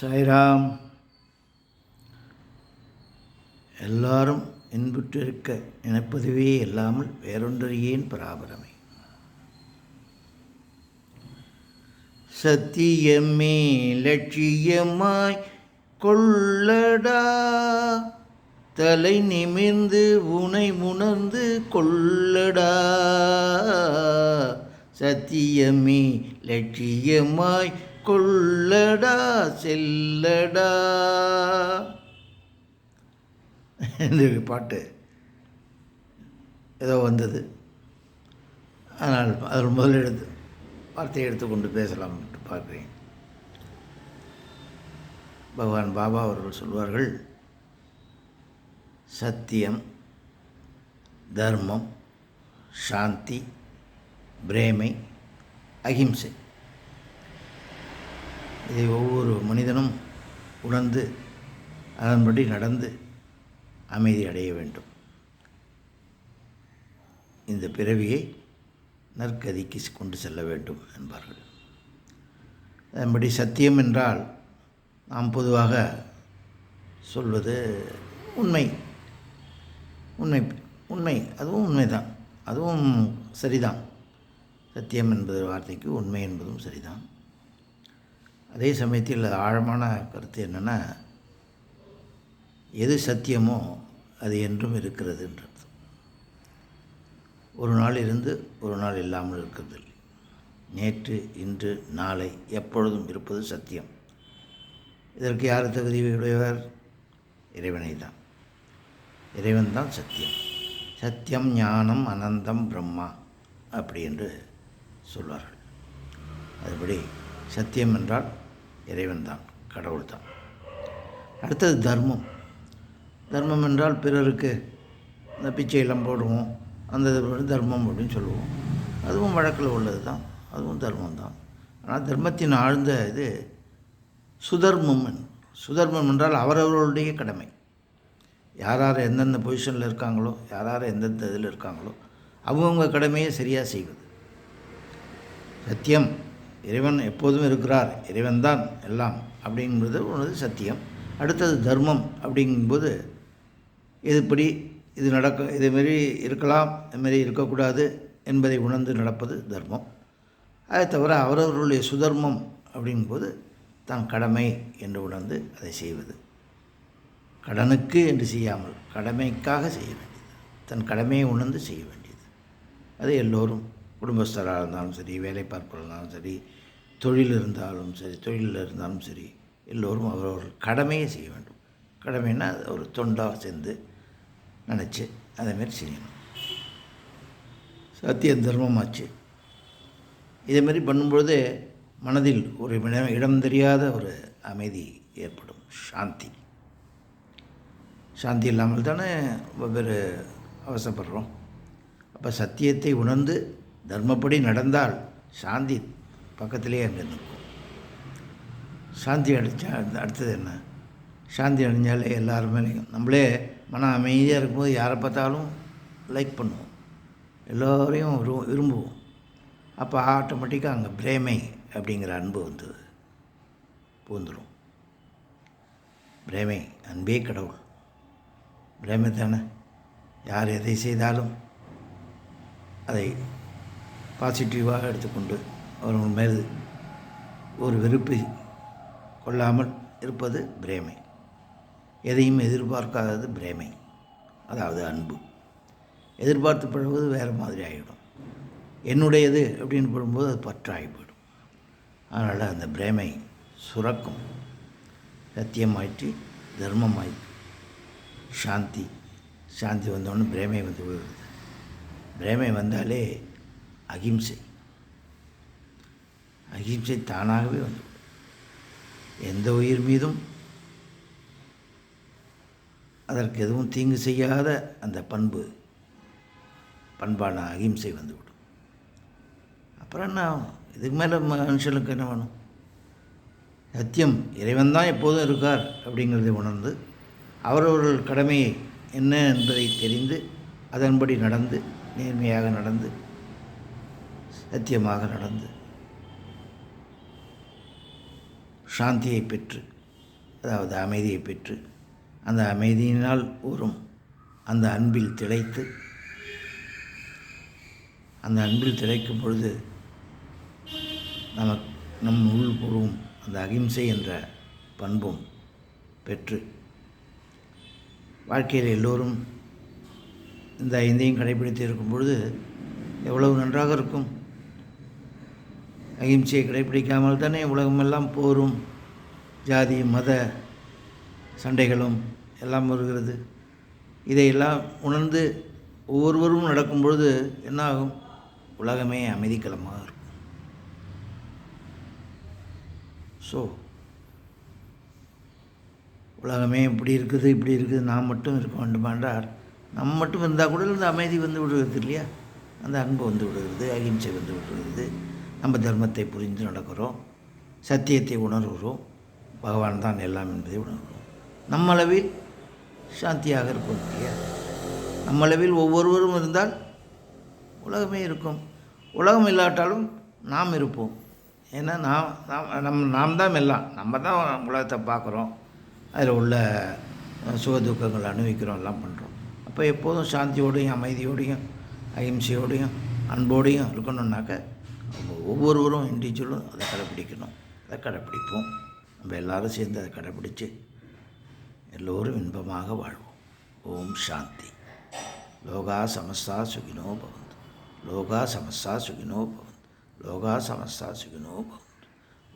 சாய்ராம். எல்லாரும் இன்புற்றிருக்க நினைப்பதுவே இல்லாமல் வேறொன்றியேன் பராபரமை? சத்தியமே லட்சியமாய் கொள்ளடா. தலை நிமிர்ந்து உனை உணர்ந்து கொள்ளடா. சத்தியமே லட்சியமாய் கொள்ளடா செல்லடா. இந்த பாட்டு ஏதோ வந்தது. அதனால் அதில் முதல் எடுத்து வார்த்தையை எடுத்துக்கொண்டு பேசலாம் என்று பார்க்குறேன். பகவான் பாபா அவர்கள் சொல்வார்கள் சத்தியம் தர்மம் சாந்தி பிரேமை அகிம்சை. இதை ஒவ்வொரு மனிதனும் உணர்ந்து அதன்படி நடந்து அமைதி அடைய வேண்டும். இந்த பிறவியை நற்கதிக்கு கொண்டு செல்ல வேண்டும் என்பார்கள். அதன்படி சத்தியம் என்றால் நாம் பொதுவாக சொல்வது உண்மை. உண்மை உண்மை அதுவும் உண்மைதான். அதுவும் சரிதான். சத்தியம் என்பது வார்த்தைக்கு உண்மை என்பதும் சரிதான். அதே சமயத்தில் ஆழமான கருத்து என்னென்னா எது சத்தியமோ அது என்றும் இருக்கிறதுன்றது. ஒரு நாள் இருந்து ஒரு நாள் இல்லாமல் இருக்கிறதில்லை. நேற்று இன்று நாளை எப்பொழுதும் இருப்பது சத்தியம். இதற்கு யார் தகுதியுடையவர் இறைவனை தான். இறைவன் தான் சத்தியம். சத்தியம் ஞானம் அனந்தம் பிரம்மா அப்படி என்று சொல்வார்கள். அதுபடி சத்தியம் என்றால் இறைவன் தான் கடவுள் தான் அடுத்தது தர்மம். தர்மம் என்றால் பிறருக்கு இந்த பிச்சையெல்லாம் போடுவோம் அந்த தர்மம் அப்படின்னு சொல்லுவோம். அதுவும் வழக்கில் உள்ளது தான் அதுவும் தர்மம் தான் ஆனால் தர்மத்தின் ஆழ்ந்த இது சுதர்மம் சுதர்மம் என்றால் அவரவர்களுடைய கடமை. யார் யார் எந்தெந்த பொசிஷனில் இருக்காங்களோ யார் யார் எந்தெந்த இதில் இருக்காங்களோ அவங்கவுங்க கடமையை சரியாக செய்வது. சத்தியம் இறைவன் எப்போதும் இருக்கிறார் இறைவன் தான் எல்லாம் அப்படிங்கிறது ஒன்று சத்தியம். அடுத்தது தர்மம் அப்படிங்கும்போது இதுபடி இது நடக்க இதுமாரி இருக்கலாம் இதுமாரி இருக்கக்கூடாது என்பதை உணர்ந்து நடப்பது தர்மம். அதை தவிர அவரவர்களுடைய சுதர்மம் அப்படிங்கும்போது தான் கடமை என்று உணர்ந்து அதை செய்வது. கடனுக்கு என்று செய்யாமல் கடமைக்காக செய்ய வேண்டியது. தன் கடமையை உணர்ந்து செய்ய வேண்டியது. அது எல்லோரும் குடும்பஸ்தராக இருந்தாலும் சரி வேலை பார்ப்பவர்களாலும் சரி தொழில் இருந்தாலும் சரி தொழிலில் இருந்தாலும் சரி எல்லோரும் அவரவர்கள் கடமையை செய்ய வேண்டும். கடமைன்னா அது ஒரு தொண்டாக சேர்ந்து நினச்சி அதேமாரி செய்யணும். சத்தியம் தர்மமாச்சு. இதேமாரி பண்ணும்பொழுது மனதில் ஒரு இடம் இடம் தெரியாத ஒரு அமைதி ஏற்படும். சாந்தி. சாந்தி இல்லாமல் தானே வெவ்வேறு அவசப்படுறோம் அப்போ சத்தியத்தை உணர்ந்து தர்மப்படி நடந்தால் சாந்தி பக்கத்திலேயே அங்கே நிற்கும். சாந்தி அடித்தா அடுத்தது என்ன? சாந்தி அடைஞ்சாலே எல்லாருமே நம்மளே மன அமைதியாக இருக்கும்போது யாரை பார்த்தாலும் லைக் பண்ணுவோம். எல்லோரையும் விரு- விரும்புவோம். அப்போ ஆட்டோமேட்டிக்காக அங்கே பிரேமை அப்படிங்கிற அன்பு வந்து பூந்துடும் பிரேமை அன்பே கடவுள். பிரேமை தானே? யார் எதை செய்தாலும் அதை பாசிட்டிவாக எடுத்துக்கொண்டு அவர்கள் மேல் ஒரு வெறுப்பை கொள்ளாமல் இருப்பது பிரேமை. எதையும் எதிர்பார்க்காதது பிரேமை. அதாவது அன்பு. எதிர்பார்த்து பழகுவது வேறு மாதிரி ஆகிடும் என்னுடையது அப்படின்னு படும்போது அது பற்றாகி போயிடும். அதனால் அந்த பிரேமை சுரக்கும். சத்தியமாயிற்று தர்மமாயிற்று. சாந்தி. சாந்தி வந்தோடனே பிரேமை வந்து விழுது பிரேமை வந்தாலே அகிம்சை. அகிம்சை தானாகவே வந்து எந்த உயிர் மீதும் அதற்கு எதுவும் தீங்கு செய்யாத அந்த பண்பு பண்பான அகிம்சை வந்துவிடும். அப்புறம் என்ன இதுக்கு மேலே மனுஷனுக்கு என்ன வேணும்? சத்தியம். இறைவன் தான் எப்போதும் இருக்கார் அப்படிங்கிறதை உணர்ந்து அவரவர்கள் கடமை என்ன என்பதை தெரிந்து அதன்படி நடந்து நேர்மையாக நடந்து சத்தியமாக நடந்து. சாந்தியை பெற்று அதாவது அமைதியை பெற்று அந்த அமைதியினால் வரும் அந்த அன்பில் திளைத்து அந்த அன்பில் திளைக்கும் பொழுது நமக்கு நம் உள் அந்த அகிம்சை என்ற பண்பும் பெற்று வாழ்க்கையில் எல்லோரும் இந்த ஐந்தையும் கடைபிடித்து இருக்கும் பொழுது எவ்வளவு நன்றாக இருக்கும். அகிம்சையை கடைபிடிக்காமல் தானே உலகமெல்லாம் போரும். ஜாதி மத சண்டைகளும் எல்லாம் வருகிறது. இதையெல்லாம் உணர்ந்து ஒவ்வொருவரும் நடக்கும் பொழுது என்ன ஆகும் உலகமே அமைதிக்களமாக இருக்கும். ஸோ உலகமே இப்படி இருக்குது இப்படி இருக்குது நான் மட்டும் இருக்க வேண்டுமா என்றால் நம்ம மட்டும் இருந்தால் கூட இந்த அமைதி வந்து விடுகிறது இல்லையா? அந்த அன்பு வந்து விடுகிறது அகிம்சை வந்து விடுகிறது. நம்ம தர்மத்தை புரிந்து நடக்கிறோம். சத்தியத்தை உணர்கிறோம். பகவான் தான் எல்லாம் என்பதை உணர்கிறோம். நம்மளவில் சாந்தியாக இருப்போம் இல்லையா நம்மளவில் ஒவ்வொருவரும் இருந்தால் உலகமே இருக்கும். உலகம் இல்லாட்டாலும் நாம் இருப்போம். ஏன்னா நாம் நாம் நம் நாம் தான் எல்லாம். நம்ம தான் உலகத்தை பார்க்குறோம். அதில் உள்ள சுகதுக்கங்கள் அனுபவிக்கிறோம் எல்லாம் பண்ணுறோம் அப்போ எப்போதும் சாந்தியோடையும் அமைதியோடையும் அகிம்சையோடையும் அன்போடையும் இருக்கணுன்னாக்க நம்ம ஒவ்வொருவரும் இண்டிவிஜுவலும் அதை கடைப்பிடிக்கணும். அதை கடைப்பிடிப்போம். நம்ம எல்லாரும் சேர்ந்து அதை கடைப்பிடிச்சு எல்லோரும் இன்பமாக வாழ்வோம். ஓம் சாந்தி. லோகா சமஸ்தா சுகினோ பவந்து. லோகா சமஸ்தா சுகினோ பவந்து. லோகா சமஸ்தா சுகினோ பவந்து.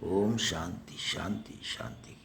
ஓம் சாந்தி சாந்தி சாந்தி